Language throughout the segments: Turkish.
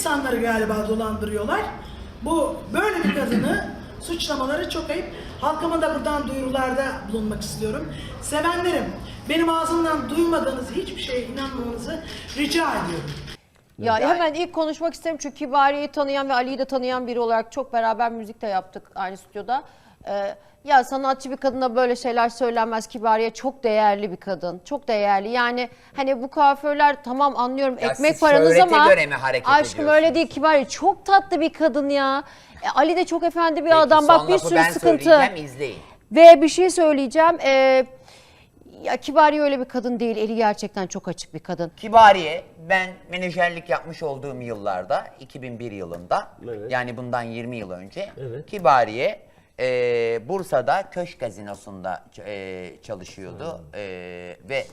senedir galiba dolandırıyorlar. Bu böyle bir kadını suçlamaları çok ayıp. Halkıma da buradan duyurularda bulunmak istiyorum. Sevenlerim, benim ağzımdan duymadığınız hiçbir şeye inanmamanızı rica ediyorum. Ya hemen ilk konuşmak isterim çünkü Kibariye'yi tanıyan ve Ali'yi de tanıyan biri olarak çok beraber müzik de yaptık aynı stüdyoda. Ee, ya sanatçı bir kadına böyle şeyler söylenmez. Kibariye çok değerli bir kadın. Çok değerli. Yani hani bu kuaförler tamam anlıyorum Ya ekmek siz paranız şöhrete ama göre mi hareket aşkım ediyorsunuz? öyle değil Kibariye. Çok tatlı bir kadın ya. E, Ali de çok efendi bir Peki, adam. son Bak bir lafı sürü ben sıkıntı. söyleyeceğim, izleyin. Ve bir şey söyleyeceğim. Ee, ya Kibariye öyle bir kadın değil. Eli gerçekten çok açık bir kadın. Kibariye ben menajerlik yapmış olduğum yıllarda 2001 yılında Evet. yani bundan 20 yıl önce Evet. Kibariye e, Bursa'da Köşk Gazinosu'nda e, çalışıyordu E, ve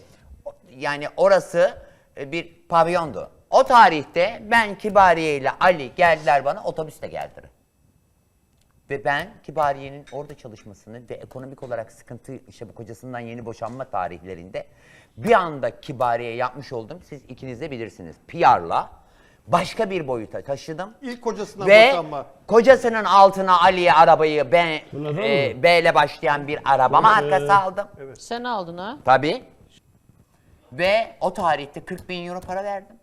yani orası e, bir pavyondu. O tarihte ben Kibariye ile Ali geldiler bana otobüste geldiler. Ve ben Kibariye'nin orada çalışmasını ve ekonomik olarak sıkıntı işte bu kocasından yeni boşanma tarihlerinde bir anda Kibariye yapmış oldum. Siz ikiniz de bilirsiniz. PR'la başka bir boyuta taşıdım. İlk kocasından Ve boşanma. kocasının altına Ali'ye arabayı ben Bunlardan e, mı? B ile başlayan bir araba markası aldım. Sen aldın ha? Tabii. Ve o tarihte 40 bin euro para verdim.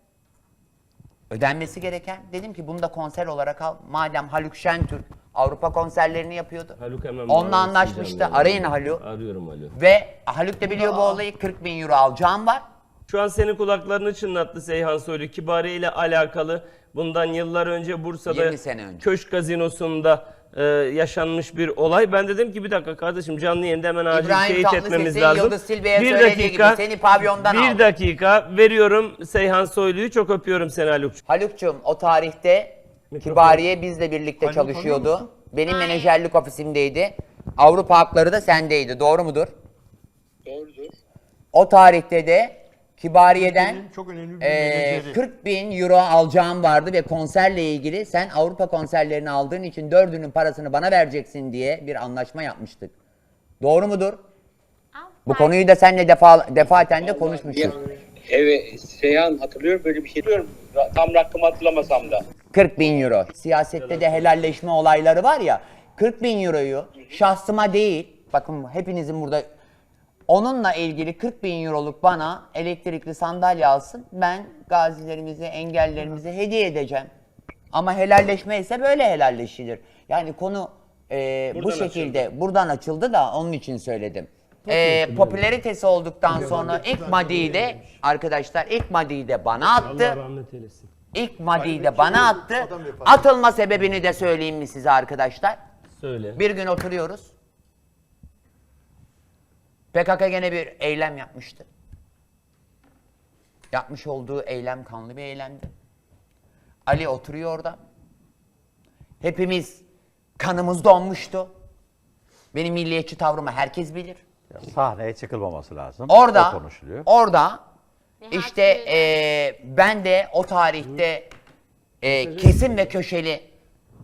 Ödenmesi gereken. Dedim ki bunu da konser olarak al. Madem Haluk Şentürk Avrupa konserlerini yapıyordu. Haluk hemen Onunla anlaşmıştı. Arayın Haluk. Arıyorum Haluk. Ve Haluk da biliyor bu olayı. 40 bin euro alacağım var. Şu an senin kulaklarını çınlattı Seyhan Soylu. Kibariye ile alakalı bundan yıllar önce Bursa'da 20 sene önce. Köşk Gazinosu'nda e, yaşanmış bir olay. Ben dedim ki bir dakika kardeşim canlı yayında hemen acil İbrahim teyit Tatlıses'in etmemiz lazım. Yıldız Silve'ye söylediği gibi seni pavyondan Bir aldım. dakika veriyorum Seyhan Soylu'yu çok öpüyorum seni Haluk'cum. Haluk'cum o tarihte Mikrofon. Kibariye bizle birlikte tanıyor çalışıyordu. musun? Benim menajerlik ofisimdeydi. Avrupa hakları da sendeydi. Doğru mudur? Doğrudur. O tarihte de Kibariye'den Türkiye'nin çok önemli bir eee, menajeri. 40 bin euro alacağım vardı ve konserle ilgili sen Avrupa konserlerini aldığın için dördünün parasını bana vereceksin diye bir anlaşma yapmıştık. Doğru mudur? Bu konuyu da seninle defa, defaten de konuşmuştuk. Evet, Seyhan hatırlıyorum böyle bir şey diyorum. Ra- Tam rakamı hatırlamasam da. 40 bin euro. Siyasette de helalleşme olayları var ya. 40 bin euroyu şahsıma değil, bakın hepinizin burada onunla ilgili 40 bin euroluk bana elektrikli sandalye alsın. Ben gazilerimize, engellerimize hediye edeceğim. Ama helalleşme ise böyle helalleşilir. Yani konu e, bu Buradan şekilde buradan açıldı da onun için söyledim. E, popülaritesi olduktan sonra ilk maddeyi de arkadaşlar ilk maddeyi de bana attı. Allah rahmet eylesin. İlk maddeyi de bana attı. adam yapar. Atılma sebebini de söyleyeyim mi size arkadaşlar? Söyle. Bir gün oturuyoruz. PKK gene bir eylem yapmıştı. Yapmış olduğu eylem kanlı bir eylemdi. Ali oturuyor orada. Hepimiz kanımız donmuştu. Benim milliyetçi tavrımı herkes bilir. Sahneye çıkılmaması lazım. Orada, O konuşuluyor. orada işte eee, ben de o tarihte eee, kesin ve köşeli,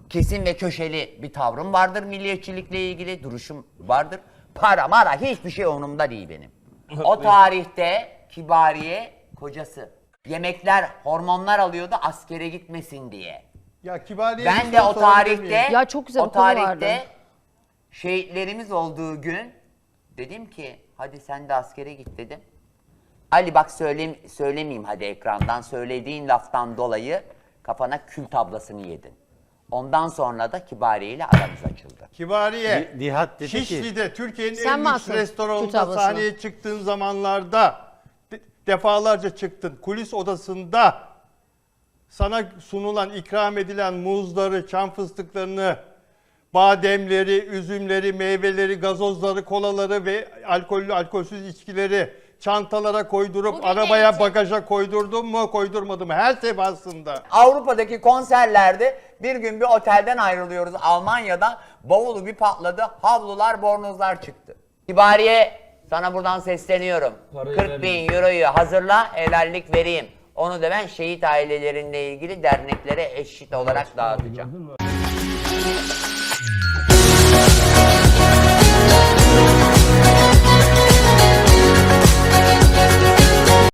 kesin ve köşeli bir tavrım vardır milliyetçilikle ilgili, duruşum vardır. Para mara hiçbir şey onumda değil benim. O tarihte Kibariye kocası yemekler, hormonlar alıyordu askere gitmesin diye. Ya Kibariye Ben de o tarihte? Ya çok güzel o bir konu tarihte vardı. şehitlerimiz olduğu gün dedim ki hadi sen de askere git dedim. Ali bak söyle, söylemeyeyim hadi ekrandan söylediğin laftan dolayı kafana kül tablasını yedin. Ondan sonra da Kibariye ile aramız açıldı. Kibariye. Ni- Nihat dedi ki- Şişli'de Türkiye'nin Sen en lüks varsın, Türk restoranında ablasına. sahneye çıktığın zamanlarda de- defalarca çıktın. Kulis odasında sana sunulan, ikram edilen muzları, çam fıstıklarını, bademleri, üzümleri, meyveleri, gazozları, kolaları ve alkollü, alkolsüz içkileri çantalara koydurup arabaya, bagaja koydurdun mu, koydurmadın mı? Her defasında. Avrupa'daki konserlerde bir gün bir otelden ayrılıyoruz Almanya'da. Bavulu bir patladı. Havlular, bornozlar çıktı. Kibariye sana buradan sesleniyorum. Parayı 40 bin euroyu hazırla, helallik vereyim. Onu da ben şehit ailelerinle ilgili derneklere eşit olarak dağıtacağım.